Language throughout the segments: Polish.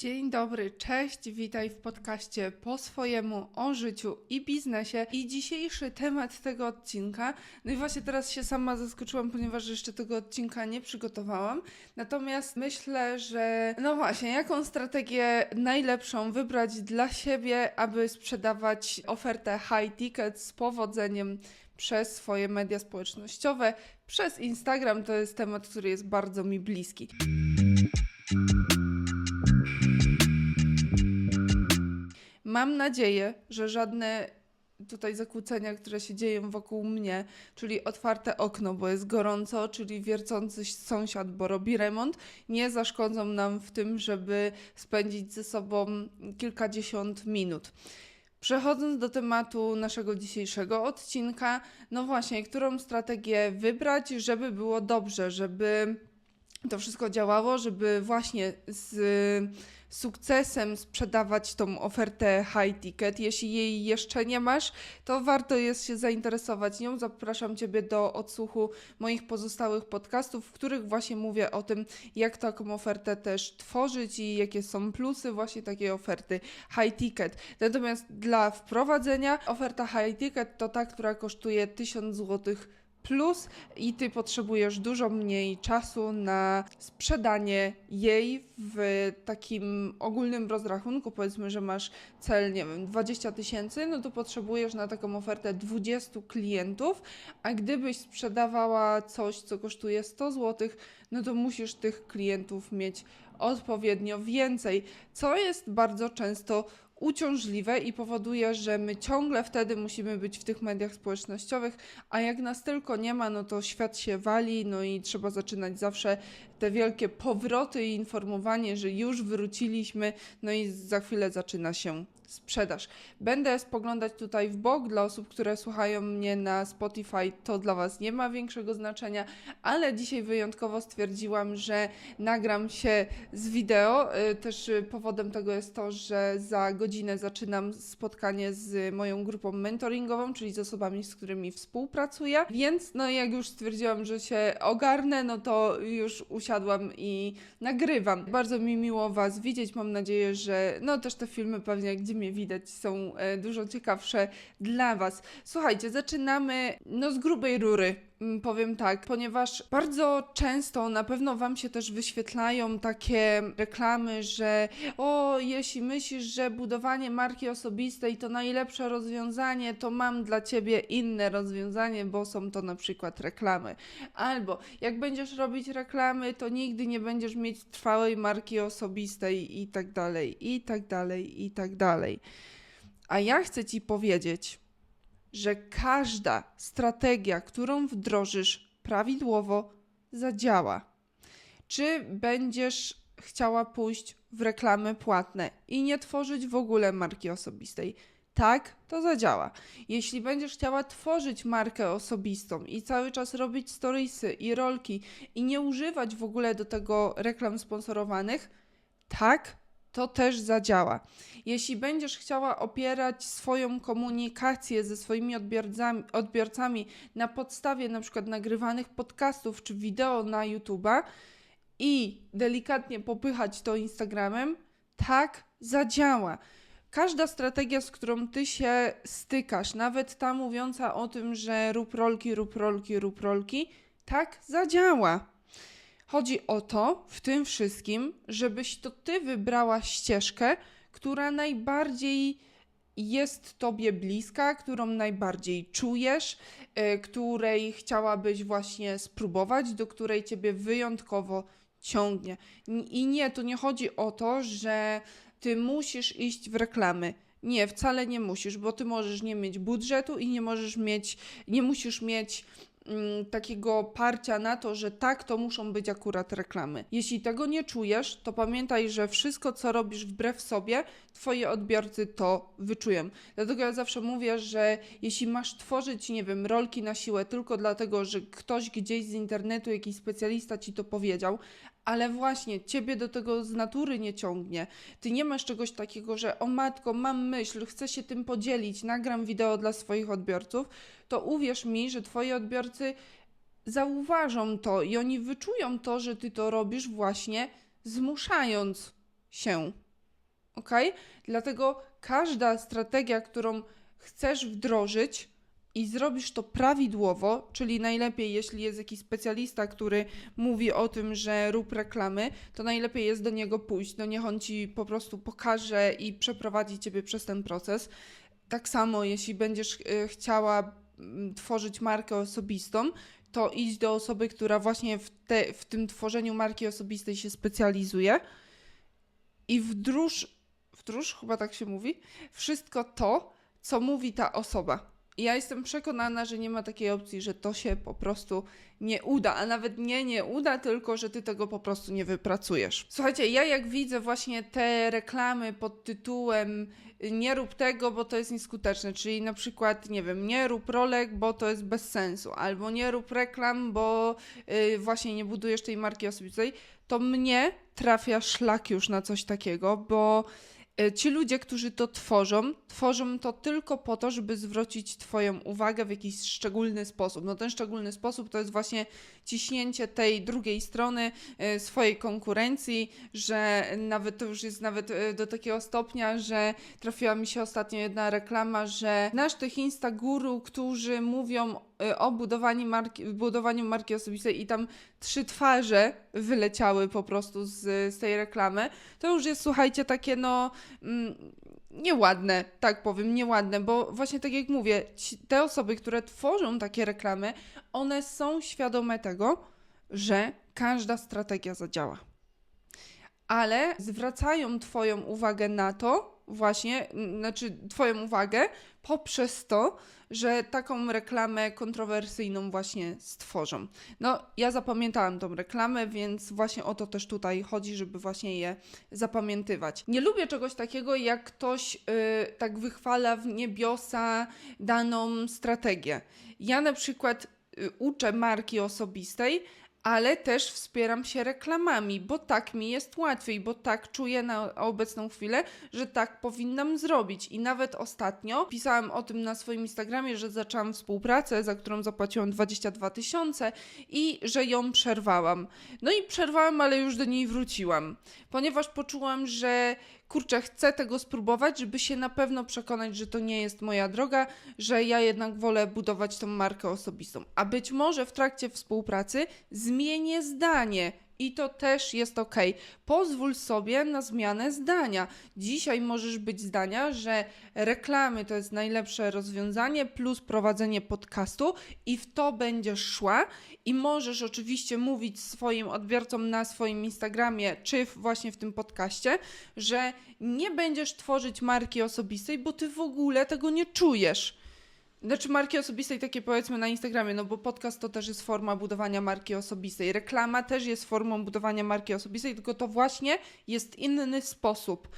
Dzień dobry, cześć, witaj w podcaście po swojemu o życiu i biznesie. I dzisiejszy temat tego odcinka, no i właśnie teraz się sama zaskoczyłam, ponieważ jeszcze tego odcinka nie przygotowałam. Natomiast myślę, że no właśnie, jaką strategię najlepszą wybrać dla siebie, aby sprzedawać ofertę high ticket z powodzeniem przez swoje media społecznościowe, przez Instagram. To jest temat, który jest bardzo mi bliski. Mam nadzieję, że żadne tutaj zakłócenia, które się dzieją wokół mnie, czyli otwarte okno, bo jest gorąco, czyli wiercący sąsiad, bo robi remont, nie zaszkodzą nam w tym, żeby spędzić ze sobą kilkadziesiąt minut. Przechodząc do tematu naszego dzisiejszego odcinka, no właśnie, którą strategię wybrać, żeby było dobrze, żeby to wszystko działało, żeby właśnie z sukcesem sprzedawać tą ofertę high ticket. Jeśli jej jeszcze nie masz, to warto jest się zainteresować nią. Zapraszam Ciebie do odsłuchu moich pozostałych podcastów, w których właśnie mówię o tym, jak taką ofertę też tworzyć i jakie są plusy właśnie takiej oferty high ticket. Natomiast dla wprowadzenia oferta high ticket to ta, która kosztuje 1000 złotych plus i ty potrzebujesz dużo mniej czasu na sprzedanie jej w takim ogólnym rozrachunku. Powiedzmy, że masz cel, nie wiem, 20 tysięcy, no to potrzebujesz na taką ofertę 20 klientów, a gdybyś sprzedawała coś, co kosztuje 100 zł, no to musisz tych klientów mieć odpowiednio więcej, co jest bardzo często uciążliwe i powoduje, że my ciągle wtedy musimy być w tych mediach społecznościowych, a jak nas tylko nie ma, no to świat się wali, no i trzeba zaczynać zawsze te wielkie powroty i informowanie, że już wróciliśmy, no i za chwilę zaczyna się sprzedaż. Będę spoglądać tutaj w bok dla osób, które słuchają mnie na Spotify, to dla Was nie ma większego znaczenia, ale dzisiaj wyjątkowo stwierdziłam, że nagram się z wideo. Y, też powodem tego jest to, że za godzinę zaczynam spotkanie z moją grupą mentoringową, czyli z osobami, z którymi współpracuję. Więc no jak już stwierdziłam, że się ogarnę, no to już usiadłam i nagrywam. Bardzo mi miło Was widzieć. Mam nadzieję, że no też te filmy pewnie, gdzie mnie widać, są e, dużo ciekawsze dla Was. Słuchajcie, zaczynamy no z grubej rury. Mm, powiem tak, ponieważ bardzo często na pewno Wam się też wyświetlają takie reklamy, że o, jeśli myślisz, że budowanie marki osobistej to najlepsze rozwiązanie, to mam dla Ciebie inne rozwiązanie, bo są to na przykład reklamy. Albo jak będziesz robić reklamy, to nigdy nie będziesz mieć trwałej marki osobistej i tak dalej, i tak dalej, i tak dalej. A ja chcę Ci powiedzieć, że każda strategia, którą wdrożysz prawidłowo, zadziała. Czy będziesz chciała pójść w reklamy płatne i nie tworzyć w ogóle marki osobistej? Tak, to zadziała. Jeśli będziesz chciała tworzyć markę osobistą i cały czas robić storiesy i rolki i nie używać w ogóle do tego reklam sponsorowanych, tak, to też zadziała. Jeśli będziesz chciała opierać swoją komunikację ze swoimi odbiorcami, odbiorcami na podstawie na przykład nagrywanych podcastów czy wideo na YouTube'a i delikatnie popychać to Instagramem, tak zadziała. Każda strategia, z którą ty się stykasz, nawet ta mówiąca o tym, że rób rolki, rób rolki, rób rolki, tak zadziała. Chodzi o to w tym wszystkim, żebyś to ty wybrała ścieżkę, która najbardziej jest tobie bliska, którą najbardziej czujesz, yy, której chciałabyś właśnie spróbować, do której ciebie wyjątkowo ciągnie. I nie, to nie chodzi o to, że ty musisz iść w reklamy. Nie, wcale nie musisz, bo ty możesz nie mieć budżetu i nie możesz mieć, nie musisz mieć takiego parcia na to, że tak, to muszą być akurat reklamy. Jeśli tego nie czujesz, to pamiętaj, że wszystko, co robisz wbrew sobie, twoi odbiorcy to wyczują. Dlatego ja zawsze mówię, że jeśli masz tworzyć, nie wiem, rolki na siłę tylko dlatego, że ktoś gdzieś z internetu, jakiś specjalista ci to powiedział, ale właśnie ciebie do tego z natury nie ciągnie. Ty nie masz czegoś takiego, że o matko, mam myśl, chcę się tym podzielić, nagram wideo dla swoich odbiorców, to uwierz mi, że twoi odbiorcy zauważą to i oni wyczują to, że ty to robisz właśnie zmuszając się Ok? Dlatego każda strategia, którą chcesz wdrożyć i zrobisz to prawidłowo, czyli najlepiej, jeśli jest jakiś specjalista, który mówi o tym, że rób reklamy, to najlepiej jest do niego pójść. No niech on ci po prostu pokaże i przeprowadzi ciebie przez ten proces. Tak samo, jeśli będziesz y, chciała mm, tworzyć markę osobistą, to idź do osoby, która właśnie w, te, w tym tworzeniu marki osobistej się specjalizuje i wdróż, wdróż, chyba tak się mówi, wszystko to, co mówi ta osoba. Ja jestem przekonana, że nie ma takiej opcji, że to się po prostu nie uda, a nawet nie nie uda, tylko że ty tego po prostu nie wypracujesz. Słuchajcie, ja jak widzę właśnie te reklamy pod tytułem nie rób tego, bo to jest nieskuteczne, czyli na przykład, nie wiem, nie rób rolek, bo to jest bez sensu, albo nie rób reklam, bo yy, właśnie nie budujesz tej marki osobistej, to mnie trafia szlak już na coś takiego, bo y, ci ludzie, którzy to tworzą, tworzą to tylko po to, żeby zwrócić Twoją uwagę w jakiś szczególny sposób. No ten szczególny sposób to jest właśnie ciśnięcie tej drugiej strony y, swojej konkurencji, że nawet to już jest nawet y, do takiego stopnia, że trafiła mi się ostatnio jedna reklama, że znasz tych instaguru, którzy mówią o budowaniu marki, budowaniu marki osobistej i tam trzy twarze wyleciały po prostu z, z tej reklamy, to już jest, słuchajcie, takie no mm, nieładne, tak powiem, nieładne, bo właśnie tak jak mówię, ci, te osoby, które tworzą takie reklamy, one są świadome tego, że każda strategia zadziała. Ale zwracają Twoją uwagę na to, właśnie, znaczy Twoją uwagę poprzez to, że taką reklamę kontrowersyjną właśnie stworzą. No, ja zapamiętałam tą reklamę, więc właśnie o to też tutaj chodzi, żeby właśnie je zapamiętywać. Nie lubię czegoś takiego, jak ktoś y, tak wychwala w niebiosa daną strategię. Ja na przykład y, uczę marki osobistej, ale też wspieram się reklamami, bo tak mi jest łatwiej, bo tak czuję na obecną chwilę, że tak powinnam zrobić. I nawet ostatnio pisałam o tym na swoim Instagramie, że zaczęłam współpracę, za którą zapłaciłam 22 tysiące i że ją przerwałam. No i przerwałam, ale już do niej wróciłam, ponieważ poczułam, że kurczę, chcę tego spróbować, żeby się na pewno przekonać, że to nie jest moja droga, że ja jednak wolę budować tą markę osobistą. A być może w trakcie współpracy zmienię zdanie. I to też jest ok. Pozwól sobie na zmianę zdania. Dzisiaj możesz być zdania, że reklamy to jest najlepsze rozwiązanie, plus prowadzenie podcastu, i w to będziesz szła. I możesz oczywiście mówić swoim odbiorcom na swoim Instagramie, czy właśnie w tym podcaście, że nie będziesz tworzyć marki osobistej, bo ty w ogóle tego nie czujesz. Znaczy marki osobistej takie powiedzmy na Instagramie, no bo podcast to też jest forma budowania marki osobistej. Reklama też jest formą budowania marki osobistej, tylko to właśnie jest inny sposób.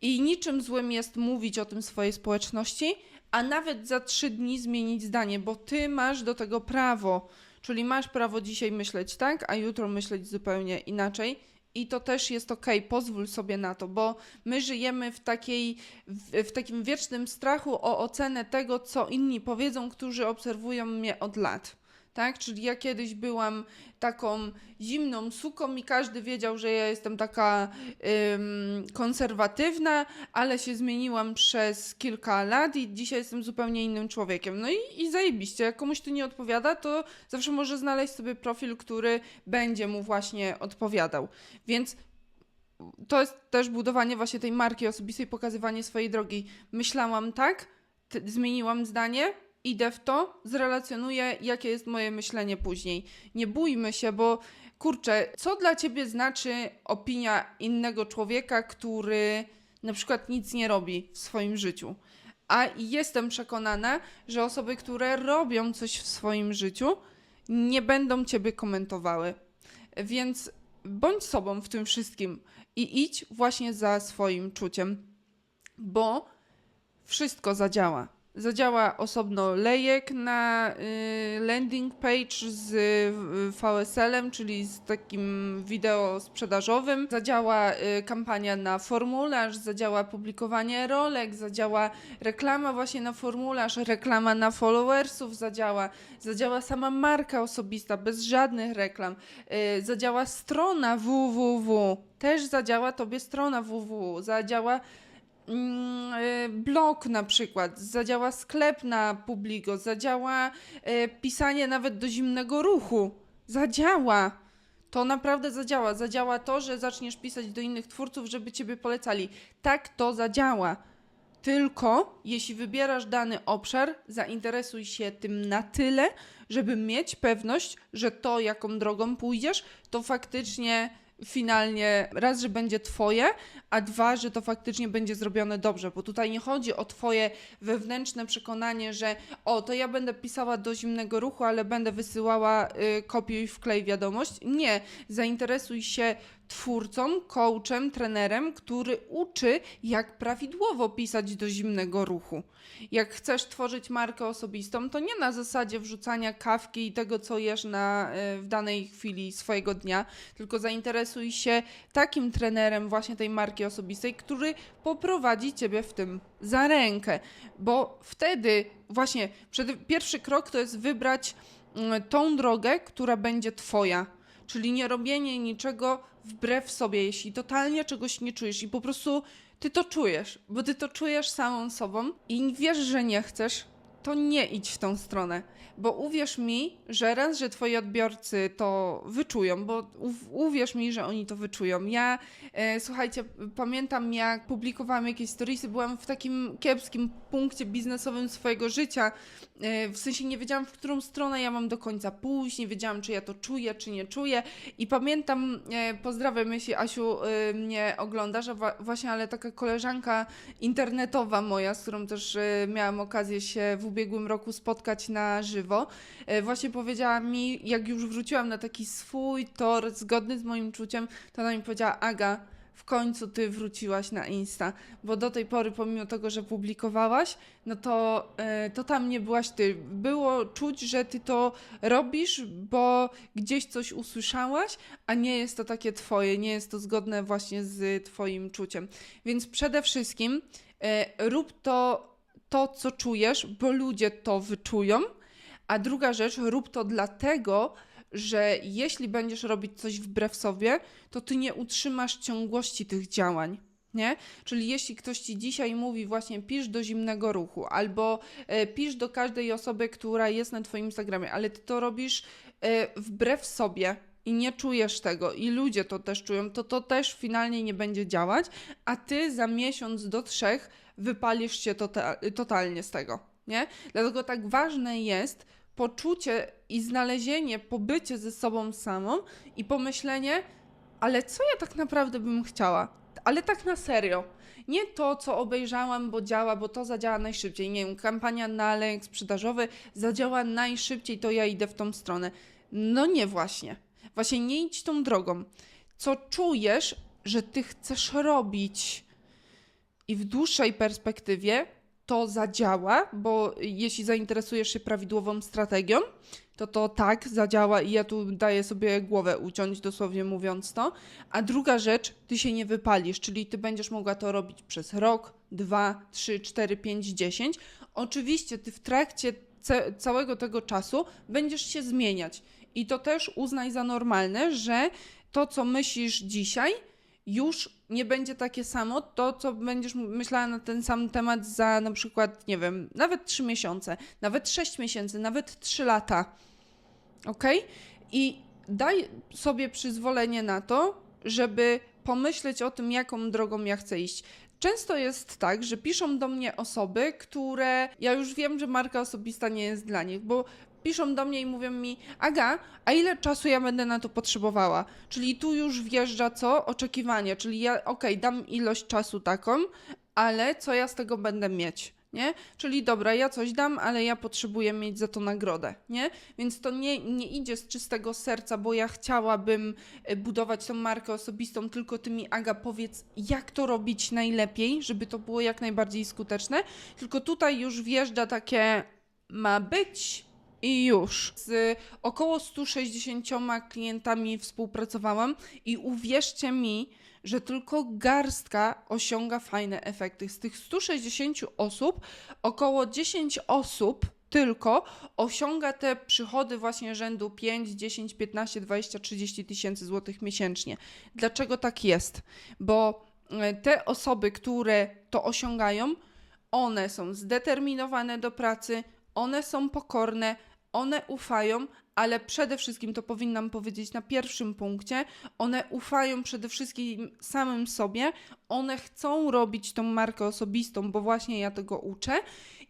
I niczym złym jest mówić o tym swojej społeczności, a nawet za trzy dni zmienić zdanie, bo ty masz do tego prawo. Czyli masz prawo dzisiaj myśleć tak, a jutro myśleć zupełnie inaczej. I to też jest ok, pozwól sobie na to, bo my żyjemy w, takiej, w, takim wiecznym strachu o ocenę tego, co inni powiedzą, którzy obserwują mnie od lat. Tak? Czyli ja kiedyś byłam taką zimną suką i każdy wiedział, że ja jestem taka ym, konserwatywna, ale się zmieniłam przez kilka lat i dzisiaj jestem zupełnie innym człowiekiem. No i, i zajebiście, jak komuś to nie odpowiada, to zawsze może znaleźć sobie profil, który będzie mu właśnie odpowiadał. Więc to jest też budowanie właśnie tej marki osobistej, pokazywanie swojej drogi. Myślałam tak, zmieniłam zdanie, idę w to, zrelacjonuję, jakie jest moje myślenie później. Nie bójmy się, bo kurczę, co dla ciebie znaczy opinia innego człowieka, który na przykład nic nie robi w swoim życiu? A jestem przekonana, że osoby, które robią coś w swoim życiu, nie będą ciebie komentowały. Więc bądź sobą w tym wszystkim i idź właśnie za swoim czuciem, bo wszystko zadziała. Zadziała osobno lejek na y, landing page z y, VSL-em, czyli z takim wideo sprzedażowym. Zadziała y, kampania na formularz, zadziała publikowanie rolek, zadziała reklama właśnie na formularz, reklama na followersów zadziała, zadziała sama marka osobista bez żadnych reklam, zadziała strona www, też zadziała tobie strona www, zadziała blog na przykład, zadziała sklep na Publigo, zadziała y, pisanie nawet do zimnego ruchu. Zadziała. To naprawdę zadziała. Zadziała to, że zaczniesz pisać do innych twórców, żeby ciebie polecali. Tak to zadziała. Tylko jeśli wybierasz dany obszar, zainteresuj się tym na tyle, żeby mieć pewność, że to, jaką drogą pójdziesz, to faktycznie finalnie raz, że będzie twoje, a dwa, że to faktycznie będzie zrobione dobrze, bo tutaj nie chodzi o twoje wewnętrzne przekonanie, że o, to ja będę pisała do zimnego ruchu, ale będę wysyłała y, kopiuj wklej wiadomość. Nie, zainteresuj się twórcą, coachem, trenerem, który uczy, jak prawidłowo pisać do zimnego ruchu. Jak chcesz tworzyć markę osobistą, to nie na zasadzie wrzucania kawki i tego, co jesz na, y, w danej chwili swojego dnia, tylko zainteresuj się takim trenerem właśnie tej marki osobistej, który poprowadzi ciebie w tym za rękę, bo wtedy właśnie przed, pierwszy krok to jest wybrać mm, tą drogę, która będzie twoja. Czyli nie robienie niczego wbrew sobie, jeśli totalnie czegoś nie czujesz i po prostu ty to czujesz, bo ty to czujesz samą sobą i wiesz, że nie chcesz, to nie idź w tą stronę. Bo uwierz mi, że raz, że twoi odbiorcy to wyczują, bo uw- uwierz mi, że oni to wyczują. Ja, e, słuchajcie, pamiętam jak publikowałam jakieś storiesy, byłam w takim kiepskim punkcie biznesowym swojego życia, e, w sensie nie wiedziałam, w którą stronę ja mam do końca pójść, nie wiedziałam, czy ja to czuję, czy nie czuję i pamiętam, e, pozdrawiam, jeśli Asiu e, mnie ogląda, że wa- właśnie, ale taka koleżanka internetowa moja, z którą też e, miałam okazję się w ubiegłym roku spotkać na żywo, e, właśnie powiedziała mi, jak już wróciłam na taki swój tor zgodny z moim czuciem, to ona mi powiedziała, Aga, w końcu ty wróciłaś na Insta, bo do tej pory, pomimo tego, że publikowałaś, no to, e, to tam nie byłaś ty. Było czuć, że ty to robisz, bo gdzieś coś usłyszałaś, a nie jest to takie twoje, nie jest to zgodne właśnie z twoim czuciem. Więc przede wszystkim e, rób to, to, co czujesz, bo ludzie to wyczują, a druga rzecz, rób to dlatego, że jeśli będziesz robić coś wbrew sobie, to ty nie utrzymasz ciągłości tych działań. Nie? Czyli jeśli ktoś ci dzisiaj mówi właśnie pisz do zimnego ruchu albo e, pisz do każdej osoby, która jest na twoim Instagramie, ale ty to robisz e, wbrew sobie i nie czujesz tego i ludzie to też czują, to to też finalnie nie będzie działać, a ty za miesiąc do trzech wypalisz się tota totalnie z tego, nie? Dlatego tak ważne jest poczucie i znalezienie, pobycie ze sobą samą i pomyślenie, ale co ja tak naprawdę bym chciała? Ale tak na serio. Nie to, co obejrzałam, bo działa, bo to zadziała najszybciej. Nie wiem, kampania na lęk sprzedażowy zadziała najszybciej, to ja idę w tą stronę. No nie właśnie. Właśnie nie idź tą drogą. Co czujesz, że ty chcesz robić? I w dłuższej perspektywie to zadziała, bo jeśli zainteresujesz się prawidłową strategią, to to tak zadziała i ja tu daję sobie głowę uciąć, dosłownie mówiąc to. A druga rzecz, ty się nie wypalisz, czyli ty będziesz mogła to robić przez rok, dwa, trzy, cztery, pięć, dziesięć. Oczywiście ty w trakcie całego tego czasu będziesz się zmieniać i to też uznaj za normalne, że to, co myślisz dzisiaj, już nie będzie takie samo, to co będziesz myślała na ten sam temat za na przykład, nie wiem, nawet 3 miesiące, nawet 6 miesięcy, nawet 3 lata. Ok? I daj sobie przyzwolenie na to, żeby pomyśleć o tym, jaką drogą ja chcę iść. Często jest tak, że piszą do mnie osoby, które ja już wiem, że marka osobista nie jest dla nich, bo piszą do mnie i mówią mi: Aga, a ile czasu ja będę na to potrzebowała? Czyli tu już wjeżdża co? Oczekiwanie, czyli ja, okej, dam ilość czasu taką, ale co ja z tego będę mieć? nie? Czyli dobra, ja coś dam, ale ja potrzebuję mieć za to nagrodę, nie? Więc to nie, nie idzie z czystego serca, bo ja chciałabym e, budować tą markę osobistą, tylko ty mi, Aga, powiedz, jak to robić najlepiej, żeby to było jak najbardziej skuteczne. Tylko tutaj już wjeżdża takie ma być i już. Z około 160 klientami współpracowałam i uwierzcie mi, że tylko garstka osiąga fajne efekty. Z tych 160 osób, około 10 osób tylko osiąga te przychody właśnie rzędu 5, 10, 15, 20, 30 tysięcy złotych miesięcznie. Dlaczego tak jest? Bo e, te osoby, które to osiągają, one są zdeterminowane do pracy, one są pokorne, one ufają, ale przede wszystkim to powinnam powiedzieć na pierwszym punkcie, one ufają przede wszystkim samym sobie, one chcą robić tą markę osobistą, bo właśnie ja tego uczę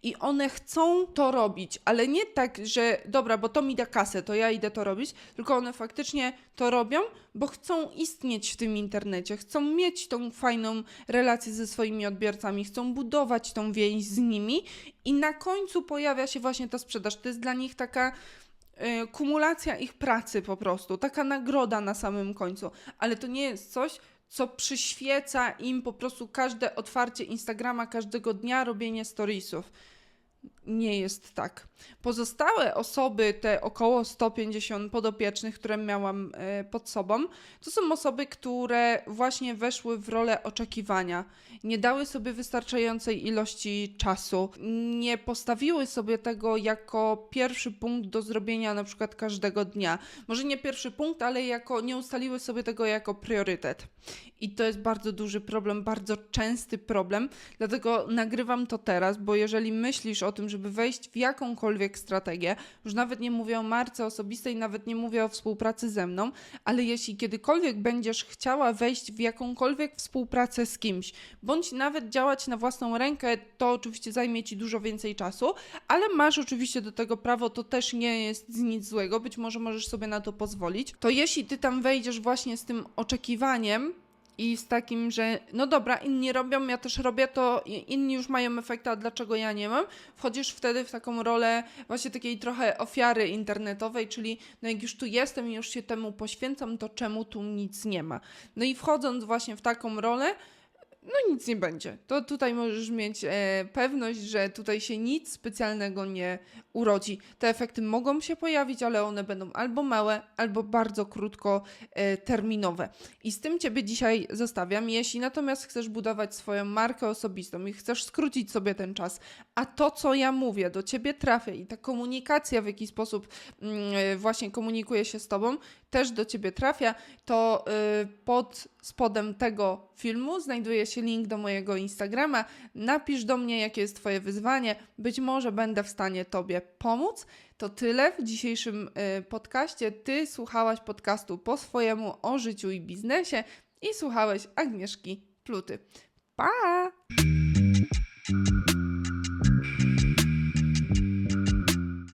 i one chcą to robić, ale nie tak, że dobra, bo to mi da kasę, to ja idę to robić, tylko one faktycznie to robią, bo chcą istnieć w tym internecie, chcą mieć tą fajną relację ze swoimi odbiorcami, chcą budować tą więź z nimi i na końcu pojawia się właśnie ta sprzedaż. To jest dla nich taka y, kumulacja ich pracy po prostu, taka nagroda na samym końcu, ale to nie jest coś, co przyświeca im po prostu każde otwarcie Instagrama każdego dnia, robienie storiesów. Nie jest tak. Pozostałe osoby, te około 150 podopiecznych, które miałam e, pod sobą, to są osoby, które właśnie weszły w rolę oczekiwania, nie dały sobie wystarczającej ilości czasu, nie postawiły sobie tego jako pierwszy punkt do zrobienia na przykład każdego dnia. Może nie pierwszy punkt, ale jako nie ustaliły sobie tego jako priorytet. I to jest bardzo duży problem, bardzo częsty problem, dlatego nagrywam to teraz, bo jeżeli myślisz o tym, żeby wejść w jakąkolwiek strategię, już nawet nie mówię o marce osobistej, nawet nie mówię o współpracy ze mną, ale jeśli kiedykolwiek będziesz chciała wejść w jakąkolwiek współpracę z kimś, bądź nawet działać na własną rękę, to oczywiście zajmie ci dużo więcej czasu, ale masz oczywiście do tego prawo, to też nie jest nic złego, być może możesz sobie na to pozwolić. To jeśli ty tam wejdziesz właśnie z tym oczekiwaniem, i z takim, że no dobra, inni robią, ja też robię, to inni już mają efekty, a dlaczego ja nie mam? Wchodzisz wtedy w taką rolę właśnie takiej trochę ofiary internetowej, czyli no jak już tu jestem i już się temu poświęcam, to czemu tu nic nie ma? No i wchodząc właśnie w taką rolę, no nic nie będzie. To tutaj możesz mieć e, pewność, że tutaj się nic specjalnego nie urodzi. Te efekty mogą się pojawić, ale one będą albo małe, albo bardzo krótko e. I z tym Ciebie dzisiaj zostawiam. Jeśli natomiast chcesz budować swoją markę osobistą i chcesz skrócić sobie ten czas, a to, co ja mówię, do Ciebie trafia i ta komunikacja, w jaki sposób mm, e, właśnie komunikuje się z Tobą, też do Ciebie trafia, to y, pod spodem tego filmu znajduje się link do mojego Instagrama. Napisz do mnie, jakie jest Twoje wyzwanie. Być może będę w stanie Tobie pomóc. To tyle w dzisiejszym y, podcaście. Ty słuchałaś podcastu po swojemu o życiu i biznesie i słuchałeś Agnieszki Pluty. Pa!